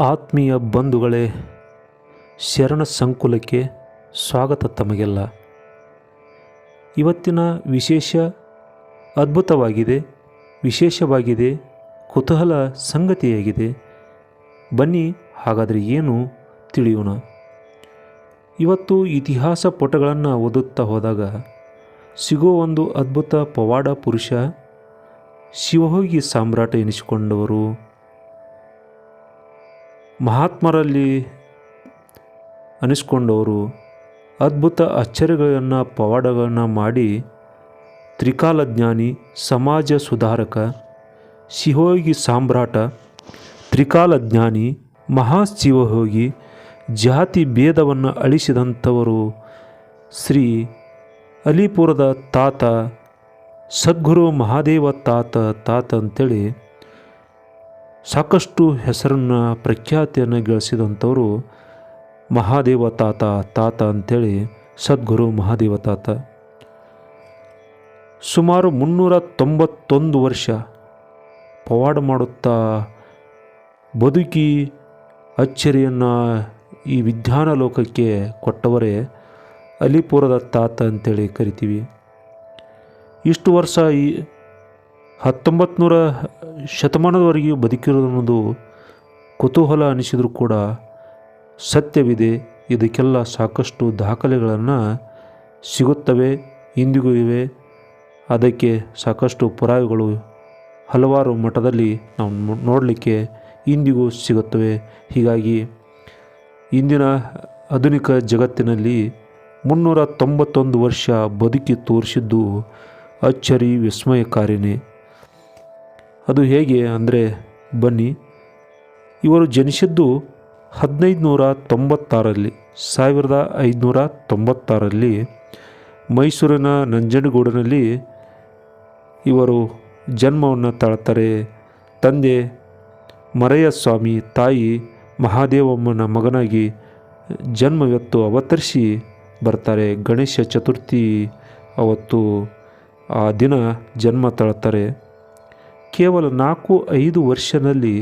ಆತ್ಮೀಯ ಬಂಧುಗಳೇ, ಶರಣ ಸಂಕುಲಕ್ಕೆ ಸ್ವಾಗತ ತಮಗೆಲ್ಲ. ಇವತ್ತಿನ ವಿಶೇಷ ಅದ್ಭುತವಾಗಿದೆ, ವಿಶೇಷವಾಗಿದೆ, ಕುತೂಹಲ ಸಂಗತಿಯಾಗಿದೆ. ಬನ್ನಿ, ಹಾಗಾದರೆ ಏನು ತಿಳಿಯೋಣ? ಇವತ್ತು ಇತಿಹಾಸ ಪುಟಗಳನ್ನು ಓದುತ್ತಾ ಹೋದಾಗ ಸಿಗೋ ಒಂದು ಅದ್ಭುತ ಪವಾಡ ಪುರುಷ ಶಿವಹೋಗಿ ಸಾಮ್ರಾಟ ಎನಿಸಿಕೊಂಡವರು. ಮಹಾತ್ಮರಲ್ಲಿ ಅನಿಸ್ಕೊಂಡವರು ಅದ್ಭುತ ಅಚ್ಚರಿಗಳನ್ನು ಪವಾಡಗಳನ್ನು ಮಾಡಿ ತ್ರಿಕಾಲಜ್ಞಾನಿ, ಸಮಾಜ ಸುಧಾರಕ ಶಿವಯೋಗಿ ಸಾಮ್ರಾಟ, ತ್ರಿಕಾಲಜ್ಞಾನಿ ಮಹಾಶಿವಯೋಗಿ ಜಾತಿ ಭೇದವನ್ನು ಅಳಿಸಿದಂಥವರು ಶ್ರೀ ಅಲಿಪುರದ ತಾತ, ಸದ್ಗುರು ಮಹಾದೇವ ತಾತ ತಾತ ಅಂತೇಳಿ ಸಾಕಷ್ಟು ಹೆಸರನ್ನು ಪ್ರಖ್ಯಾತಿಯನ್ನು ಗಳಿಸಿದಂಥವರು ಮಹಾದೇವ ತಾತ ತಾತ ಅಂಥೇಳಿ ಸದ್ಗುರು ಮಹಾದೇವ ತಾತ. ಸುಮಾರು ಮುನ್ನೂರ ತೊಂಬತ್ತೊಂದು ವರ್ಷ ಪವಾಡ ಮಾಡುತ್ತಾ ಬದುಕಿ ಅಚ್ಚರಿಯನ್ನು ಈ ವಿಜ್ಞಾನ ಲೋಕಕ್ಕೆ ಕೊಟ್ಟವರೇ ಅಲಿಪುರದ ತಾತ ಅಂತೇಳಿ ಕರಿತೀವಿ. ಇಷ್ಟು ವರ್ಷ ಈ ಹತ್ತೊಂಬತ್ತು ನೂರ ಶತಮಾನದವರೆಗೆ ಬದುಕಿರೋದನ್ನೋದು ಕುತೂಹಲ ಅನಿಸಿದರೂ ಕೂಡ ಸತ್ಯವಿದೆ. ಇದಕ್ಕೆಲ್ಲ ಸಾಕಷ್ಟು ದಾಖಲೆಗಳನ್ನು ಸಿಗುತ್ತವೆ, ಇಂದಿಗೂ ಇವೆ. ಅದಕ್ಕೆ ಸಾಕಷ್ಟು ಪುರಾವೆಗಳು ಹಲವಾರು ಮಠದಲ್ಲಿ ನಾವು ನೋಡಲಿಕ್ಕೆ ಇಂದಿಗೂ ಸಿಗುತ್ತವೆ. ಹೀಗಾಗಿ ಇಂದಿನ ಆಧುನಿಕ ಜಗತ್ತಿನಲ್ಲಿ ಮುನ್ನೂರ ತೊಂಬತ್ತೊಂದು ವರ್ಷ ಬದುಕಿ ತೋರಿಸಿದ್ದು ಅಚ್ಚರಿ ವಿಸ್ಮಯಕಾರಿನೇ. ಅದು ಹೇಗೆ ಅಂದರೆ ಬನ್ನಿ. ಇವರು ಜನಿಸಿದ್ದು ಹದಿನೈದು ನೂರ ತೊಂಬತ್ತಾರರಲ್ಲಿ ಸಾವಿರದ ಐದುನೂರ ತೊಂಬತ್ತಾರರಲ್ಲಿ ಮೈಸೂರಿನ ನಂಜನಗೂಡಿನಲ್ಲಿ ಇವರು ಜನ್ಮವನ್ನು ತಾಳ್ತಾರೆ. ತಂದೆ ಮರಯ್ಯ ಸ್ವಾಮಿ ತಾಯಿ ಮಹಾದೇವಮ್ಮನ ಮಗನಾಗಿ ಜನ್ಮವೆತ್ತು ಅವತರಿಸಿ ಬರ್ತಾರೆ. ಗಣೇಶ ಚತುರ್ಥಿ ಅವತ್ತು ಆ ದಿನ ಜನ್ಮ ತಾಳ್ತಾರೆ. ಕೇವಲ ನಾಲ್ಕು, ಐದು ವರ್ಷದಲ್ಲಿ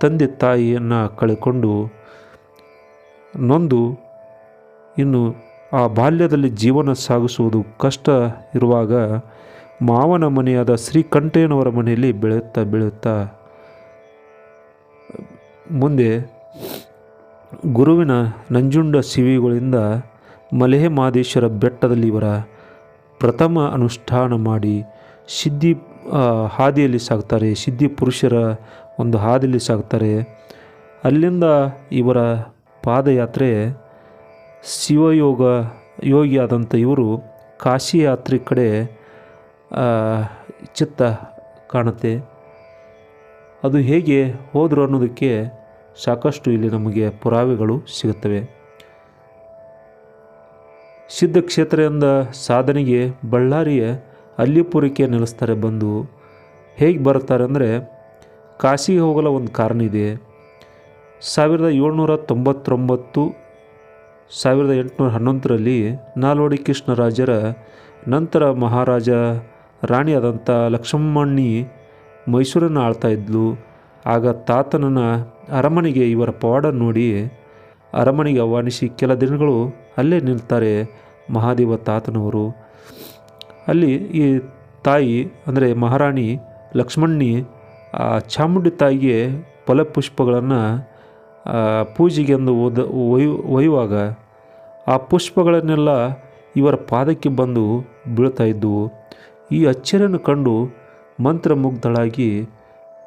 ತಂದೆ ತಾಯಿಯನ್ನು ಕಳೆಕೊಂಡು ನೊಂದು, ಇನ್ನು ಆ ಬಾಲ್ಯದಲ್ಲಿ ಜೀವನ ಸಾಗಿಸುವುದು ಕಷ್ಟ ಇರುವಾಗ ಮಾವನ ಮನೆಯಾದ ಶ್ರೀಕಂಠಯ್ಯನವರ ಮನೆಯಲ್ಲಿ ಬೆಳೆಯುತ್ತಾ ಬೆಳೆಯುತ್ತಾ ಮುಂದೆ ಗುರುವಿನ ನಂಜುಂಡ ಸಿವಿಗಳಿಂದ ಮಲೆಹೆ ಮಹದೇಶ್ವರ ಬೆಟ್ಟದಲ್ಲಿ ಇವರ ಪ್ರಥಮ ಅನುಷ್ಠಾನ ಮಾಡಿ ಸಿದ್ಧಿ ಹಾದಿಯಲ್ಲಿ ಸಾಗ್ತಾರೆ ಸಿದ್ಧಿ ಪುರುಷರ ಒಂದು ಹಾದಿಯಲ್ಲಿ ಸಾಗ್ತಾರೆ ಅಲ್ಲಿಂದ ಇವರ ಪಾದಯಾತ್ರೆ ಶಿವಯೋಗ ಯೋಗಿಯಾದಂಥ ಇವರು ಕಾಶಿ ಯಾತ್ರೆ ಕಡೆ ಚಿತ್ತ ಕಾಣುತ್ತೆ. ಅದು ಹೇಗೆ ಹೋದರು ಅನ್ನೋದಕ್ಕೆ ಸಾಕಷ್ಟು ಇಲ್ಲಿ ನಮಗೆ ಪುರಾವೆಗಳು ಸಿಗುತ್ತವೆ. ಸಿದ್ಧ ಕ್ಷೇತ್ರದಿಂದ ಸಾಧನೆಗೆ ಬಳ್ಳಾರಿಯ ಅಲ್ಲಿಪುರಕ್ಕೆ ನೆಲೆಸ್ತಾರೆ ಬಂದು. ಹೇಗೆ ಬರ್ತಾರೆ ಅಂದರೆ, ಕಾಶಿಗೆ ಹೋಗಲು ಒಂದು ಕಾರಣ ಇದೆ. ಸಾವಿರದ ಏಳ್ನೂರ ತೊಂಬತ್ತೊಂಬತ್ತು, ಸಾವಿರದ ಎಂಟುನೂರ ಹನ್ನೊಂದರಲ್ಲಿ ನಾಲ್ವಡಿ ಕೃಷ್ಣರಾಜರ ನಂತರ ಮಹಾರಾಜ ರಾಣಿಯಾದಂಥ ಲಕ್ಷ್ಮಣ್ಣಿ ಮೈಸೂರನ್ನು ಆಳ್ತಾ ಇದ್ಲು. ಆಗ ತಾತನನ್ನ ಅರಮನೆಗೆ ಇವರ ಪವಾಡ ನೋಡಿ ಅರಮನೆಗೆ ಆಹ್ವಾನಿಸಿ ಕೆಲ ದಿನಗಳು ಅಲ್ಲೇ ನಿಲ್ತಾರೆ ಮಹಾದೇವ ತಾತನವರು. ಅಲ್ಲಿ ಈ ತಾಯಿ, ಅಂದರೆ ಮಹಾರಾಣಿ ಲಕ್ಷ್ಮಣಿ, ಆ ಚಾಮುಂಡಿ ತಾಯಿಗೆ ಫಲಪುಷ್ಪಗಳನ್ನು ಪೂಜೆಗೆ ಎಂದು ಓದ ಒಯ್ಯು ಒಯ್ಯುವಾಗ ಆ ಪುಷ್ಪಗಳನ್ನೆಲ್ಲ ಇವರ ಪಾದಕ್ಕೆ ಬಂದು ಬೀಳ್ತಾ ಇದ್ದವು ಈ ಅಚ್ಚರಿಯನ್ನು ಕಂಡು ಮಂತ್ರಮುಗ್ಧಳಾಗಿ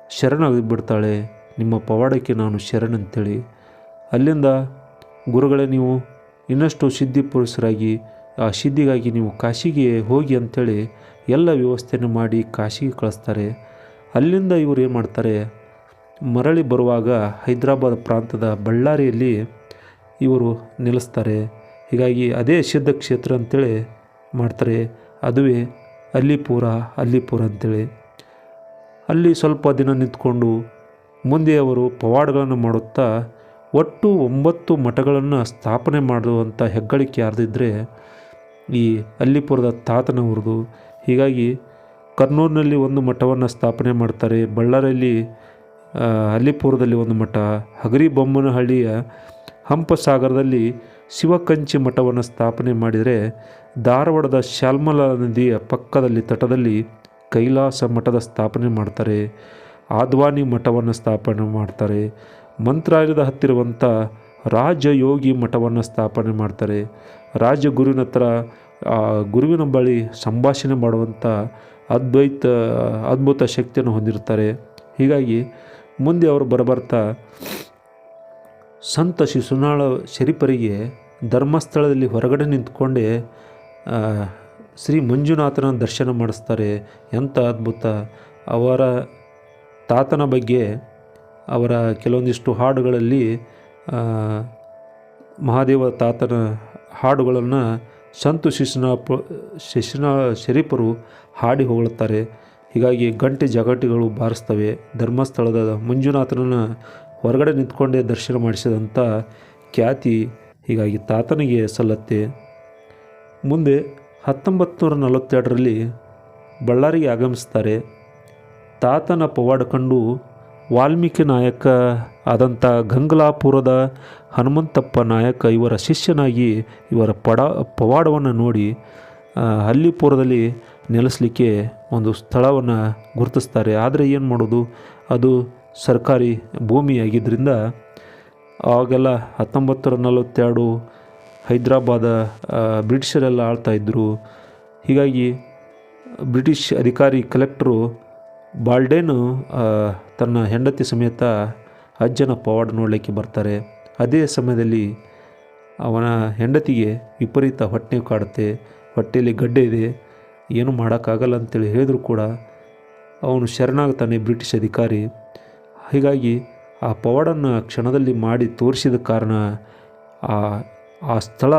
ಶರಣಾಗಿ ಬಿಡ್ತಾಳೆ ನಿಮ್ಮ ಪವಾಡಕ್ಕೆ ನಾನು ಶರಣಂತೇಳಿ. ಅಲ್ಲಿಂದ ಗುರುಗಳೇ, ನೀವು ಇನ್ನಷ್ಟು ಸಿದ್ಧಿ ಪುರುಷರಾಗಿ ಆ ಸಿದ್ಧಿಗಾಗಿ ನೀವು ಕಾಶಿಗೆ ಹೋಗಿ ಅಂಥೇಳಿ ಎಲ್ಲ ವ್ಯವಸ್ಥೆಯನ್ನು ಮಾಡಿ ಕಾಶಿಗೆ ಕಳಿಸ್ತಾರೆ. ಅಲ್ಲಿಂದ ಇವರು ಏನು ಮಾಡ್ತಾರೆ? ಮರಳಿ ಬರುವಾಗ ಹೈದರಾಬಾದ್ ಪ್ರಾಂತದ ಬಳ್ಳಾರಿಯಲ್ಲಿ ಇವರು ನಿಲ್ಲಿಸ್ತಾರೆ ಹೀಗಾಗಿ ಅದೇ ಸಿದ್ಧ ಕ್ಷೇತ್ರ ಅಂತೇಳಿ ಮಾಡ್ತಾರೆ. ಅದುವೇ ಅಲ್ಲಿಪುರ ಅಲ್ಲಿಪುರ ಅಂತೇಳಿ ಅಲ್ಲಿ ಸ್ವಲ್ಪ ದಿನ ನಿಂತ್ಕೊಂಡು ಮುಂದೆ ಅವರು ಪವಾಡಗಳನ್ನು ಮಾಡುತ್ತಾ ಒಟ್ಟು ಒಂಬತ್ತು ಮಠಗಳನ್ನು ಸ್ಥಾಪನೆ ಮಾಡುವಂಥ ಹೆಗ್ಗಳಿಕೆ ಯಾರ್ದಿದ್ರೆ ಈ ಅಲ್ಲಿಪುರದ ತಾತನವ್ರದ್ದು ಹೀಗಾಗಿ ಕರ್ನೂರಿನಲ್ಲಿ ಒಂದು ಮಠವನ್ನು ಸ್ಥಾಪನೆ ಮಾಡ್ತಾರೆ. ಬಳ್ಳಾರಿಯಲ್ಲಿ ಅಲ್ಲಿಪುರದಲ್ಲಿ ಒಂದು ಮಠ. ಹಗರಿ ಬೊಮ್ಮನಹಳ್ಳಿಯ ಹಂಪಸಾಗರದಲ್ಲಿ ಶಿವಕಂಚಿ ಮಠವನ್ನು ಸ್ಥಾಪನೆ ಮಾಡಿದರೆ ಧಾರವಾಡದ ಶಾಲ್ಮಲ ನದಿಯ ಪಕ್ಕದಲ್ಲಿ ತಟದಲ್ಲಿ ಕೈಲಾಸ ಮಠದ ಸ್ಥಾಪನೆ ಮಾಡ್ತಾರೆ. ಆದ್ವಾನಿ ಮಠವನ್ನು ಸ್ಥಾಪನೆ ಮಾಡ್ತಾರೆ. ಮಂತ್ರಾಲಯದ ಹತ್ತಿರುವಂಥ ರಾಜಯೋಗಿ ಮಠವನ್ನು ಸ್ಥಾಪನೆ ಮಾಡ್ತಾರೆ. ರಾಜಗುರುವಿನ ಹತ್ರ ಗುರುವಿನ ಬಳಿ ಸಂಭಾಷಣೆ ಮಾಡುವಂಥ ಅದ್ವೈತ, ಅದ್ಭುತ ಶಕ್ತಿಯನ್ನು ಹೊಂದಿರ್ತಾರೆ ಹೀಗಾಗಿ ಮುಂದೆ ಅವರು ಬರಬರ್ತಾ, ಸಂತ ಶಿಶುನಾಳ ಶರೀಫರಿಗೆ ಧರ್ಮಸ್ಥಳದಲ್ಲಿ ಹೊರಗಡೆ ನಿಂತ್ಕೊಂಡೇ ಶ್ರೀ ಮಂಜುನಾಥನ ದರ್ಶನ ಮಾಡಿಸ್ತಾರೆ. ಎಂಥ ಅದ್ಭುತ. ಅವರ ತಾತನ ಬಗ್ಗೆ, ಅವರ ಕೆಲವೊಂದಿಷ್ಟು ಹಾಡುಗಳಲ್ಲಿ ಮಹಾದೇವ ತಾತನ ಹಾಡುಗಳನ್ನು ಸಂತು ಶಿಶುನ ಪ, ಶಿಶುನ ಶರೀಫರು ಹಾಡಿ ಹೊಗಳುತ್ತಾರೆ. ಹೀಗಾಗಿ ಗಂಟೆ ಜಗಟಿಗಳು ಬಾರಿಸ್ತವೆ. ಧರ್ಮಸ್ಥಳದ ಮಂಜುನಾಥನನ್ನು ಹೊರಗಡೆ ನಿಂತ್ಕೊಂಡೇ ದರ್ಶನ ಮಾಡಿಸಿದಂಥ ಖ್ಯಾತಿ ಹೀಗಾಗಿ ತಾತನಿಗೆ ಸಲ್ಲತ್ತೆ. ಮುಂದೆ ಹತ್ತೊಂಬತ್ತು ನೂರ ನಲವತ್ತೆರಡರಲ್ಲಿ ಬಳ್ಳಾರಿಗೆ ಆಗಮಿಸ್ತಾರೆ. ತಾತನ ಪವಾಡ ಕಂಡು ವಾಲ್ಮೀಕಿ ನಾಯಕ ಆದಂಥ ಗಂಗಲಾಪುರದ ಹನುಮಂತಪ್ಪ ನಾಯಕ ಇವರ ಶಿಷ್ಯನಾಗಿ ಇವರ ಪಡ, ಪವಾಡವನ್ನು ನೋಡಿ ಹಲ್ಲಿಪುರದಲ್ಲಿ ನೆಲೆಸಲಿಕ್ಕೆ ಒಂದು ಸ್ಥಳವನ್ನು ಗುರುತಿಸ್ತಾರೆ. ಆದರೆ ಏನು ಮಾಡೋದು? ಅದು ಸರ್ಕಾರಿ ಭೂಮಿಯಾಗಿದ್ದರಿಂದ ಆವಾಗೆಲ್ಲ ಹತ್ತೊಂಬತ್ತರ ನಲವತ್ತೆರಡು ಹೈದ್ರಾಬಾದ ಬ್ರಿಟಿಷರೆಲ್ಲ ಆಳ್ತಾ ಇದ್ದರು ಹೀಗಾಗಿ ಬ್ರಿಟಿಷ್ ಅಧಿಕಾರಿ, ಕಲೆಕ್ಟರು ಬಾಲ್ಡೇನು ತನ್ನ ಹೆಂಡತಿ ಸಮೇತ ಅಜ್ಜನ ಪವಾಡ ನೋಡಲಿಕ್ಕೆ ಬರ್ತಾರೆ. ಅದೇ ಸಮಯದಲ್ಲಿ ಅವನ ಹೆಂಡತಿಗೆ ವಿಪರೀತ ಹೊಟ್ಟೆ ಕಾಡುತ್ತೆ ಹೊಟ್ಟೆಯಲ್ಲಿ ಗಡ್ಡೆ ಇದೆ, ಏನು ಮಾಡೋಕ್ಕಾಗಲ್ಲ ಅಂತೇಳಿ ಹೇಳಿದರೂ ಕೂಡ ಅವನು ಶರಣಾಗ್ತಾನೆ ಬ್ರಿಟಿಷ್ ಅಧಿಕಾರಿ. ಹೀಗಾಗಿ ಆ ಪವಾಡನ್ನು ಕ್ಷಣದಲ್ಲಿ ಮಾಡಿ ತೋರಿಸಿದ ಕಾರಣ ಆ ಆ ಸ್ಥಳ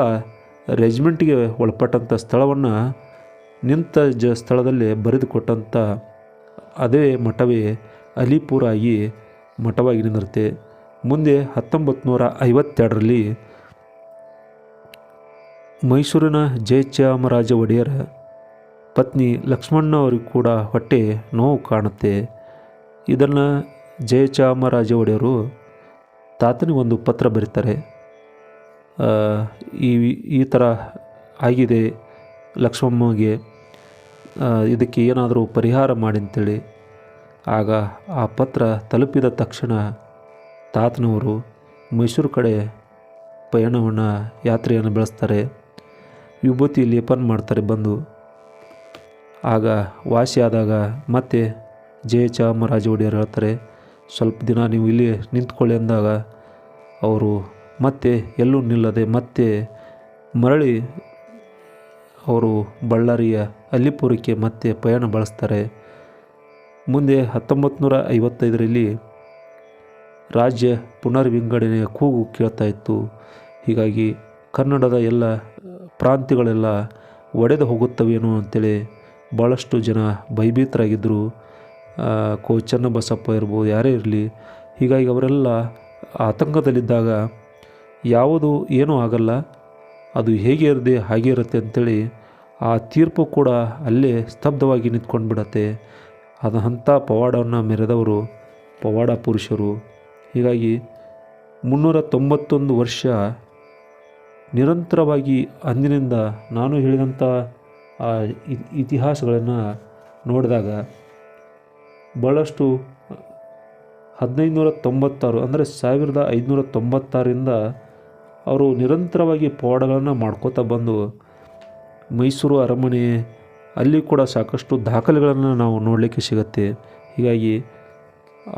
ರೆಜಿಮೆಂಟ್ಗೆ ಒಳಪಟ್ಟಂಥ ಸ್ಥಳವನ್ನು ನಿಂತ ಜ ಸ್ಥಳದಲ್ಲೇ ಬರೆದುಕೊಟ್ಟಂಥ ಅದೇ ಮಠವೇ ಅಲಿಪುರ ಆಗಿ ಮಠವಾಗಿ ನಿಂದಿರುತ್ತೆ ಮುಂದೆ ಹತ್ತೊಂಬತ್ತು ನೂರ ಐವತ್ತೆರಡರಲ್ಲಿ ಮೈಸೂರಿನ ಜಯಚಾಮರಾಜ ಒಡೆಯರ ಪತ್ನಿ ಲಕ್ಷ್ಮಣ್ಣ ಅವರಿಗೂ ಕೂಡ ಹೊಟ್ಟೆ ನೋವು ಕಾಣುತ್ತೆ. ಇದನ್ನು ಜಯಚಾಮರಾಜ ಒಡೆಯರು ತಾತನಿಗೆ ಒಂದು ಪತ್ರ ಬರೀತಾರೆ. ಈ ಈ ಥರ ಆಗಿದೆ ಲಕ್ಷ್ಮಮ್ಮಗೆ. ಇದಕ್ಕೆ ಏನಾದರೂ ಪರಿಹಾರ ಮಾಡಿ ಅಂತೇಳಿ ಆಗ ಆ ಪತ್ರ ತಲುಪಿದ ತಕ್ಷಣ ತಾತನವರು ಮೈಸೂರು ಕಡೆ ಪಯಣವನ್ನು ಯಾತ್ರೆಯನ್ನು ಬೆಳೆಸ್ತಾರೆ. ವಿಭೂತಿ ಲೇಪನ ಮಾಡ್ತಾರೆ ಬಂದು. ಆಗ ವಾಸಿಯಾದಾಗ ಮತ್ತೆ ಜಯಚಾಮರಾಜ ಒಡೆಯರು ಹೇಳ್ತಾರೆ, ಸ್ವಲ್ಪ ದಿನ ನೀವು ಇಲ್ಲಿ ನಿಂತ್ಕೊಳ್ಳಿ ಅಂದಾಗ ಅವರು ಮತ್ತೆ ಎಲ್ಲೂ ನಿಲ್ಲದೆ ಮತ್ತೆ ಮರಳಿ ಅವರು ಬಳ್ಳಾರಿಯ ಅಲ್ಲಿಪುರಕ್ಕೆ ಮತ್ತೆ ಪಯಣ ಬಳಸ್ತಾರೆ. ಮುಂದೆ ಹತ್ತೊಂಬತ್ತು ನೂರ ಐವತ್ತೈದರಲ್ಲಿ ರಾಜ್ಯ ಪುನರ್ವಿಂಗಡಣೆಯ ಕೂಗು ಕೇಳ್ತಾ ಇತ್ತು. ಹೀಗಾಗಿ ಕನ್ನಡದ ಎಲ್ಲ ಪ್ರಾಂತ್ಯಗಳೆಲ್ಲ ಒಡೆದು ಹೋಗುತ್ತವೇನೋ ಅಂತೇಳಿ ಭಾಳಷ್ಟು ಜನ ಭಯಭೀತರಾಗಿದ್ದರು. ಕೋ ಚನ್ನಬಸಪ್ಪ ಇರ್ಬೋದು ಯಾರೇ ಇರಲಿ, ಹೀಗಾಗಿ ಅವರೆಲ್ಲ ಆತಂಕದಲ್ಲಿದ್ದಾಗ ಯಾವುದು ಏನೂ ಆಗಲ್ಲ, ಅದು ಹೇಗೆ ಇರದೆ ಹಾಗೆ ಇರುತ್ತೆ ಅಂಥೇಳಿ ಆ ತೀರ್ಪು ಕೂಡ ಅಲ್ಲೇ ಸ್ತಬ್ಧವಾಗಿ ನಿಂತ್ಕೊಂಡು ಬಿಡತ್ತೆ ಅದು ಅಂಥ ಪವಾಡವನ್ನು ಮೆರೆದವರು ಪವಾಡ ಪುರುಷರು. ಹೀಗಾಗಿ ಮುನ್ನೂರ ತೊಂಬತ್ತೊಂದು ವರ್ಷ ನಿರಂತರವಾಗಿ ಅಂದಿನಿಂದ ನಾನು ಹೇಳಿದಂಥ ಆ ಇತಿಹಾಸಗಳನ್ನು ನೋಡಿದಾಗ ಭಾಳಷ್ಟು ಹದಿನೈದು ನೂರ ತೊಂಬತ್ತಾರು ಅಂದರೆ ಸಾವಿರದ ಐದುನೂರ ತೊಂಬತ್ತಾರರಿಂದ ಅವರು ನಿರಂತರವಾಗಿ ಪವಾಡಗಳನ್ನು ಮಾಡ್ಕೋತಾ ಬಂದು ಮೈಸೂರು ಅರಮನೆ, ಅಲ್ಲಿ ಕೂಡ ಸಾಕಷ್ಟು ದಾಖಲೆಗಳನ್ನು ನಾವು ನೋಡಲಿಕ್ಕೆ ಸಿಗುತ್ತೆ. ಹೀಗಾಗಿ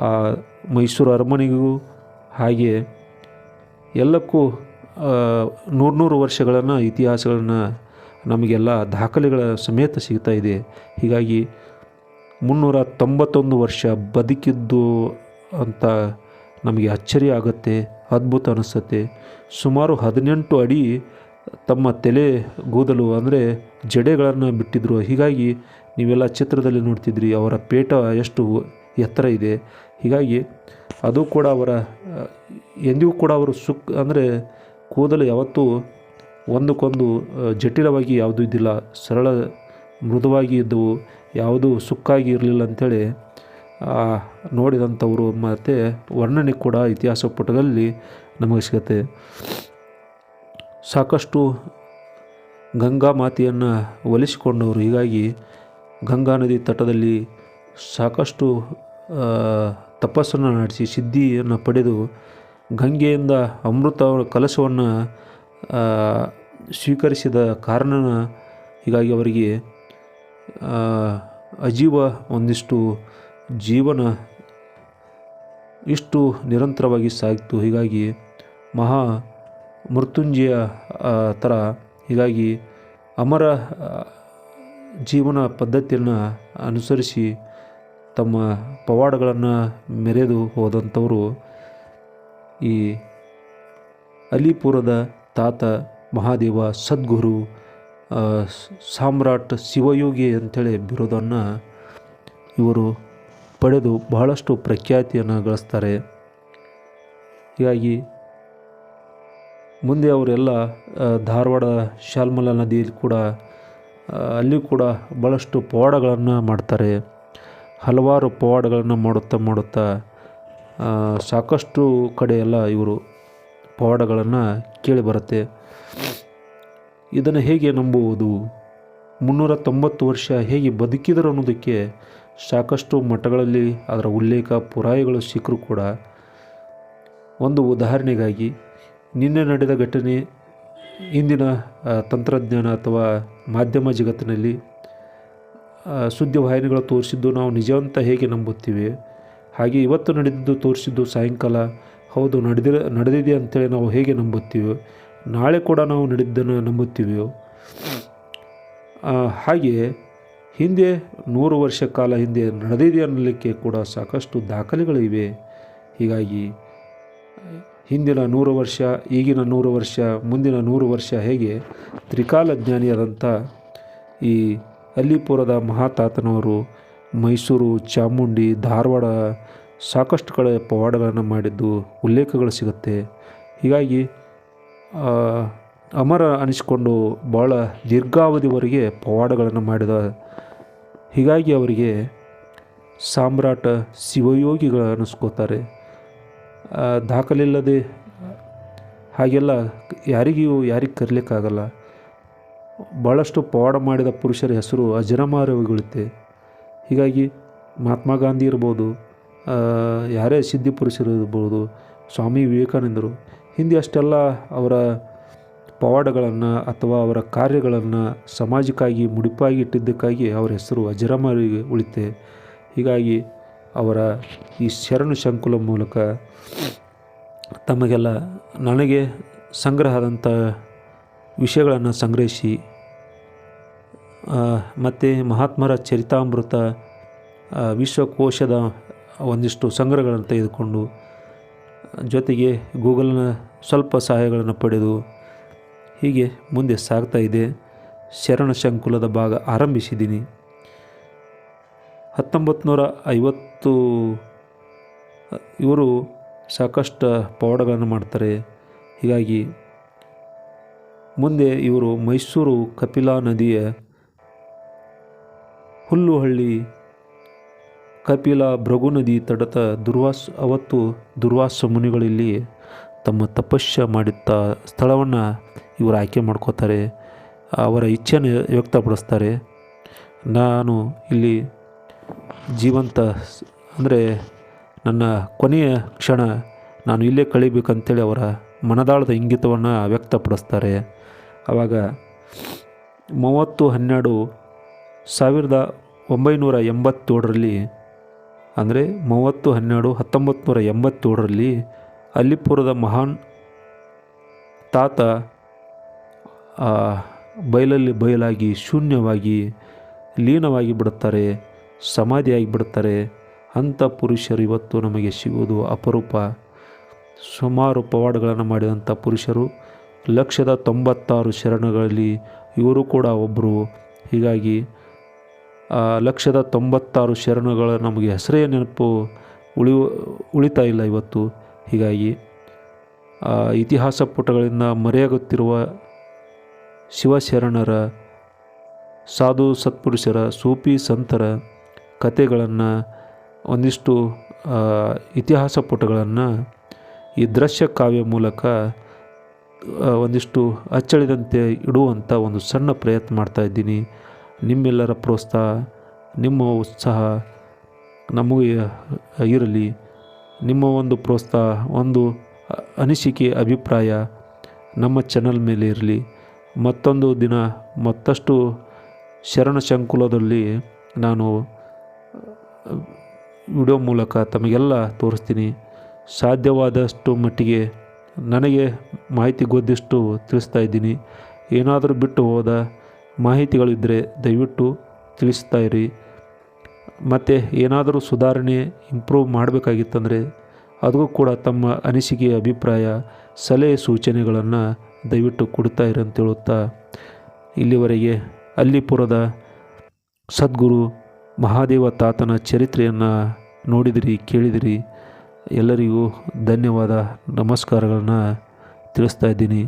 ಆ ಮೈಸೂರು ಅರಮನೆಗೂ ಹಾಗೆ ಎಲ್ಲಕ್ಕೂ ನೂರು ವರ್ಷಗಳನ್ನು ಇತಿಹಾಸಗಳನ್ನು ನಮಗೆಲ್ಲ ದಾಖಲೆಗಳ ಸಮೇತ ಸಿಗ್ತಾ ಇದೆ. ಹೀಗಾಗಿ ಮುನ್ನೂರ ತೊಂಬತ್ತೊಂದು ವರ್ಷ ಬದುಕಿದ್ದು ಅಂತ ನಮಗೆ ಅಚ್ಚರಿ ಆಗುತ್ತೆ, ಅದ್ಭುತ ಅನಿಸುತ್ತೆ. ಸುಮಾರು ಹದಿನೆಂಟು ಅಡಿ ತಮ್ಮ ತಲೆ ಕೂದಲು ಅಂದರೆ ಜಡೆಗಳನ್ನು ಬಿಟ್ಟಿದ್ದರು ಹೀಗಾಗಿ ನೀವೆಲ್ಲ ಚಿತ್ರದಲ್ಲಿ ನೋಡ್ತಿದ್ರಿ, ಅವರ ಪೇಟ ಎಷ್ಟು ಎತ್ತರ ಇದೆ. ಹೀಗಾಗಿ ಅದು ಕೂಡ ಅವರ, ಎಂದಿಗೂ ಕೂಡ ಅವರು ಸುಕ್ ಅಂದರೆ ಕೂದಲು ಯಾವತ್ತೂ ಒಂದಕ್ಕೊಂದು ಜಟಿಲವಾಗಿ ಯಾವುದೂ ಇದ್ದಿಲ್ಲ. ಸರಳ, ಮೃದುವಾಗಿ ಇದ್ದವು. ಯಾವುದೂ ಸುಕ್ಕಾಗಿ ಇರಲಿಲ್ಲ ಅಂಥೇಳಿ ನೋಡಿದಂಥವರು ಮತ್ತು ವರ್ಣನೆ ಕೂಡ ಇತಿಹಾಸ ಪುಟದಲ್ಲಿ ನಮಗೆ ಸಿಗುತ್ತೆ ಸಾಕಷ್ಟು ಗಂಗಾ ಮಾತೆಯನ್ನು ಒಲಿಸಿಕೊಂಡವರು. ಹೀಗಾಗಿ ಗಂಗಾ ನದಿ ತಟದಲ್ಲಿ ಸಾಕಷ್ಟು ತಪಸ್ಸನ್ನು ನಡೆಸಿ, ಸಿದ್ಧಿಯನ್ನು ಪಡೆದು ಗಂಗೆಯಿಂದ ಅಮೃತ ಕಲಸವನ್ನು ಸ್ವೀಕರಿಸಿದ ಕಾರಣನ ಹೀಗಾಗಿ ಅವರಿಗೆ ಅಜೀವ ಒಂದಿಷ್ಟು ಜೀವನ ಇಷ್ಟು ನಿರಂತರವಾಗಿ ಸಾಗಿತ್ತು. ಹೀಗಾಗಿ ಮಹಾ ಮೃತ್ಯುಂಜಯ ಥರ ಹೀಗಾಗಿ ಅಮರ ಜೀವನ ಪದ್ಧತಿಯನ್ನು ಅನುಸರಿಸಿ ತಮ್ಮ ಪವಾಡಗಳನ್ನು ಮೆರೆದು ಹೋದಂಥವರು ಈ ಅಲಿಪುರದ ತಾತ ಮಹಾದೇವ ಸದ್ಗುರು ಸಾಮ್ರಾಟ್ ಶಿವಯೋಗಿ ಅಂಥೇಳಿ ಬಿರುದನ್ನು ಇವರು ಪಡೆದು ಬಹಳಷ್ಟು ಪ್ರಖ್ಯಾತಿಯನ್ನು ಗಳಿಸ್ತಾರೆ. ಹೀಗಾಗಿ ಮುಂದೆ ಅವರೆಲ್ಲ ಧಾರವಾಡ ಶಾಲ್ಮಲ ನದಿಯಲ್ಲಿ ಕೂಡ ಅಲ್ಲಿ ಕೂಡ ಭಾಳಷ್ಟು ಪವಾಡಗಳನ್ನು ಮಾಡ್ತಾರೆ. ಹಲವಾರು ಪವಾಡಗಳನ್ನು ಮಾಡುತ್ತಾ ಮಾಡುತ್ತಾ ಸಾಕಷ್ಟು ಕಡೆಯೆಲ್ಲ ಇವರು ಪವಾಡಗಳನ್ನು ಕೇಳಿ ಬರುತ್ತೆ. ಇದನ್ನು ಹೇಗೆ ನಂಬುವುದು? ಮುನ್ನೂರ ತೊಂಬತ್ತು ವರ್ಷ ಹೇಗೆ ಬದುಕಿದರು ಅನ್ನೋದಕ್ಕೆ ಸಾಕಷ್ಟು ಮಠಗಳಲ್ಲಿ ಅದರ ಉಲ್ಲೇಖ ಪುರಾಯಗಳು ಸಿಕ್ಕರೂ ಕೂಡ. ಒಂದು ಉದಾಹರಣೆಗಾಗಿ ನಿನ್ನೆ ನಡೆದ ಘಟನೆ ಇಂದಿನ ತಂತ್ರಜ್ಞಾನ ಅಥವಾ ಮಾಧ್ಯಮ ಜಗತ್ತಿನಲ್ಲಿ ಸುದ್ದಿವಾಹಿನಿಗಳು ತೋರಿಸಿದ್ದು ನಾವು ನಿಜವಂತ ಹೇಗೆ ನಂಬುತ್ತೀವಿ? ಹಾಗೆ ಇವತ್ತು ನಡೆದಿದ್ದು ತೋರಿಸಿದ್ದು ಸಾಯಂಕಾಲ, ಹೌದು, ನಡೆದಿರ, ನಡೆದಿದೆ ಅಂತೇಳಿ ನಾವು ಹೇಗೆ ನಂಬುತ್ತೀವಿ? ನಾಳೆ ಕೂಡ ನಾವು ನಡೆದಿದ್ದನ್ನು ನಂಬುತ್ತೀವೋ ಹಾಗೆ ಹಿಂದೆ ನೂರು ವರ್ಷ ಕಾಲ ಹಿಂದೆ ನಡೆದಿದೆ ಅನ್ನಲಿಕ್ಕೆ ಕೂಡ ಸಾಕಷ್ಟು ದಾಖಲೆಗಳಿವೆ. ಹೀಗಾಗಿ ಹಿಂದಿನ ನೂರು ವರ್ಷ, ಈಗಿನ ನೂರು ವರ್ಷ, ಮುಂದಿನ ನೂರು ವರ್ಷ ಹೇಗೆ ತ್ರಿಕಾಲ ಜ್ಞಾನಿಯಾದಂಥ ಈ ಅಲ್ಲಿಪುರದ ಮಹಾತಾತನವರು ಮೈಸೂರು, ಚಾಮುಂಡಿ, ಧಾರವಾಡ ಸಾಕಷ್ಟು ಕಡೆ ಪವಾಡಗಳನ್ನು ಮಾಡಿದ್ದು ಉಲ್ಲೇಖಗಳು ಸಿಗುತ್ತೆ. ಹೀಗಾಗಿ ಅಮರ ಅನಿಸಿಕೊಂಡು ಭಾಳ ದೀರ್ಘಾವಧಿವರೆಗೆ ಪವಾಡಗಳನ್ನು ಮಾಡಿದ ಹೀಗಾಗಿ ಅವರಿಗೆ ಸಾಮ್ರಾಟ ಶಿವಯೋಗಿಗಳು ಅನ್ನಿಸ್ಕೋತಾರೆ ದಾಖಲಿಲ್ಲದೆ ಹಾಗೆಲ್ಲ ಯಾರಿಗೂ ಯಾರಿಗೆ ಕರೀಲಿಕ್ಕಾಗಲ್ಲ. ಭಾಳಷ್ಟು ಪವಾಡ ಮಾಡಿದ ಪುರುಷರ ಹೆಸರು ಅಜರಮಾರವಿಗೊಳ್ಳುತ್ತೆ. ಹೀಗಾಗಿ ಮಹಾತ್ಮ ಗಾಂಧಿ ಇರ್ಬೋದು ಯಾರೇ ಸಿದ್ಧಿ ಪುರುಷರು ಇರ್ಬೋದು, ಸ್ವಾಮಿ ವಿವೇಕಾನಂದರು, ಹಿಂದೆ ಅಷ್ಟೆಲ್ಲ ಅವರ ಪವಾಡಗಳನ್ನು ಅಥವಾ ಅವರ ಕಾರ್ಯಗಳನ್ನು ಸಮಾಜಕ್ಕಾಗಿ, ಮುಡಿಪಾಗಿ ಇಟ್ಟಿದ್ದಕ್ಕಾಗಿ ಅವರ ಹೆಸರು ಅಜರಮಾರಿಗೆ ಉಳಿತೆ ಹೀಗಾಗಿ ಅವರ ಈ ಶರಣು ಶಂಕುಲ ಮೂಲಕ ತಮಗೆಲ್ಲ ನನಗೆ ಸಂಗ್ರಹದಂಥ ವಿಷಯಗಳನ್ನು ಸಂಗ್ರಹಿಸಿ ಮತ್ತು ಮಹಾತ್ಮರ ಚರಿತಾಮೃತ ವಿಶ್ವಕೋಶದ ಒಂದಿಷ್ಟು ಸಂಗ್ರಹಗಳನ್ನು ತೆಗೆದುಕೊಂಡು ಜೊತೆಗೆ ಗೂಗಲ್ನ ಸ್ವಲ್ಪ ಸಹಾಯಗಳನ್ನು ಪಡೆದು ಹೀಗೆ ಮುಂದೆ ಸಾಗ್ತಾ ಇದೆ. ಶರಣ ಶಂಕುಲದ ಭಾಗ ಆರಂಭಿಸಿದ್ದೀನಿ. ಹತ್ತೊಂಬತ್ತು ನೂರ ಐವತ್ತು ಇವರು ಸಾಕಷ್ಟು ಪವಾಡಗಳನ್ನು ಮಾಡ್ತಾರೆ. ಹೀಗಾಗಿ ಮುಂದೆ ಇವರು ಮೈಸೂರು ಕಪಿಲಾ ನದಿಯ ಹುಲ್ಲುಹಳ್ಳಿ ಕಪಿಲಾ ಭೃಗು ನದಿ ತಡತ ದುರ್ವಾಸ, ಅವತ್ತು ದುರ್ವಾಸ ಮುನಿಗಳಲ್ಲಿ ತಮ್ಮ ತಪಸ್ಯ ಮಾಡಿದ್ದ ಸ್ಥಳವನ್ನು ಇವರು ಆಯ್ಕೆ ಮಾಡ್ಕೋತಾರೆ ಅವರ ಇಚ್ಛೆಯನ್ನು ವ್ಯಕ್ತಪಡಿಸ್ತಾರೆ. ನಾನು ಇಲ್ಲಿ ಜೀವಂತ ಅಂದರೆ ನನ್ನ ಕೊನೆಯ ಕ್ಷಣ ನಾನು ಇಲ್ಲೇ ಕಳಿಬೇಕಂತೇಳಿ ಅವರ ಮನದಾಳದ ಇಂಗಿತವನ್ನು ವ್ಯಕ್ತಪಡಿಸ್ತಾರೆ. ಆವಾಗ ಮೂವತ್ತು ಹನ್ನೆರಡು ಸಾವಿರದ ಒಂಬೈನೂರ ಎಂಬತ್ತೇಳರಲ್ಲಿ, ಅಂದರೆ ಮೂವತ್ತು ಹನ್ನೆರಡು ಹತ್ತೊಂಬತ್ತು ನೂರ ಎಂಬತ್ತೇಳರಲ್ಲಿ ಅಲ್ಲಿಪುರದ ಮಹಾನ್ ತಾತ ಬಯಲಲ್ಲಿ ಬಯಲಾಗಿ ಶೂನ್ಯವಾಗಿ ಲೀನವಾಗಿ ಬಿಡುತ್ತಾರೆ. ಸಮಾಧಿಯಾಗಿ ಬಿಡುತ್ತಾರೆ ಅಂಥ ಪುರುಷರು ಇವತ್ತು ನಮಗೆ ಸಿಗುವುದು ಅಪರೂಪ. ಸುಮಾರು ಪವಾಡಗಳನ್ನು ಮಾಡಿದಂಥ ಪುರುಷರು ಲಕ್ಷದ ತೊಂಬತ್ತಾರು ಶರಣಗಳಲ್ಲಿ ಇವರು ಕೂಡ ಒಬ್ಬರು ಹೀಗಾಗಿ ಲಕ್ಷದ ತೊಂಬತ್ತಾರು ಶರಣಗಳ ನಮಗೆ ಹೆಸರೇ ನೆನಪು ಉಳಿ, ಉಳಿತಾ ಇಲ್ಲ ಇವತ್ತು. ಹೀಗಾಗಿ ಇತಿಹಾಸ ಪುಟಗಳಿಂದ ಮರೆಯಾಗುತ್ತಿರುವ ಶಿವಶರಣರ, ಸಾಧು ಸತ್ಪುರುಷರ ಸೂಪಿ ಸಂತರ ಕಥೆಗಳನ್ನು, ಒಂದಿಷ್ಟು ಇತಿಹಾಸ ಪುಟಗಳನ್ನು ಈ ದೃಶ್ಯ ಕಾವ್ಯ ಮೂಲಕ ಒಂದಿಷ್ಟು ಅಚ್ಚಳಿದಂತೆ ಇಡುವಂಥ ಒಂದು ಸಣ್ಣ ಪ್ರಯತ್ನ ಮಾಡ್ತಾ ಇದ್ದೀನಿ. ನಿಮ್ಮೆಲ್ಲರ ಪ್ರೋತ್ಸಾಹ, ನಿಮ್ಮ ಉತ್ಸಾಹ ನಮಗೆ ಇರಲಿ. ನಿಮ್ಮ ಒಂದು ಪ್ರೋತ್ಸಾಹ, ಒಂದು ಅನಿಸಿಕೆ, ಅಭಿಪ್ರಾಯ ನಮ್ಮ ಚಾನಲ್ ಮೇಲೆ ಇರಲಿ. ಮತ್ತೊಂದು ದಿನ ಮತ್ತಷ್ಟು ಶರಣ ಸಂಕುಲದಲ್ಲಿ ನಾನು ವಿಡಿಯೋ ಮೂಲಕ ತಮಗೆಲ್ಲ ತೋರಿಸ್ತೀನಿ. ಸಾಧ್ಯವಾದಷ್ಟು ಮಟ್ಟಿಗೆ ನನಗೆ ಮಾಹಿತಿ ಗೊತ್ತಿಷ್ಟು ತಿಳಿಸ್ತಾ ಇದ್ದೀನಿ. ಏನಾದರೂ ಬಿಟ್ಟು ಹೋದ ಮಾಹಿತಿಗಳಿದ್ದರೆ ದಯವಿಟ್ಟು ತಿಳಿಸ್ತಾ ಇರಿ. ಮತ್ತು ಏನಾದರೂ ಸುಧಾರಣೆ, ಇಂಪ್ರೂವ್ ಮಾಡಬೇಕಾಗಿತ್ತಂದರೆ ಅದಕ್ಕೂ ಕೂಡ ತಮ್ಮ ಅನಿಸಿಕೆ ಅಭಿಪ್ರಾಯ, ಸಲಹೆ ಸೂಚನೆಗಳನ್ನು ದಯವಿಟ್ಟು ಕೊಡ್ತಾ ಇರಿ ಅಂತ ಹೇಳುತ್ತಾ ಇಲ್ಲಿವರೆಗೆ ಅಲ್ಲಿಪುರದ ಸದ್ಗುರು ಮಹಾದೇವ ತಾತನ ಚರಿತ್ರೆಯನ್ನು ನೋಡಿದಿರಿ, ಕೇಳಿದಿರಿ. ಎಲ್ಲರಿಗೂ ಧನ್ಯವಾದ ನಮಸ್ಕಾರಗಳನ್ನು ತಿಳಿಸ್ತಾ ಇದ್ದೀನಿ.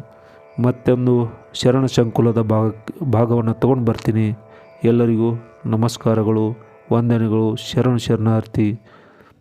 ಮತ್ತೊಂದು ಶರಣ ಸಂಕುಲದ ಭಾಗ, ಭಾಗವನ್ನು ತೊಗೊಂಡು ಬರ್ತೀನಿ. ಎಲ್ಲರಿಗೂ ನಮಸ್ಕಾರಗಳು, ವಂದನೆಗಳು. ಶರಣ ಶರಣಾರ್ಥಿ.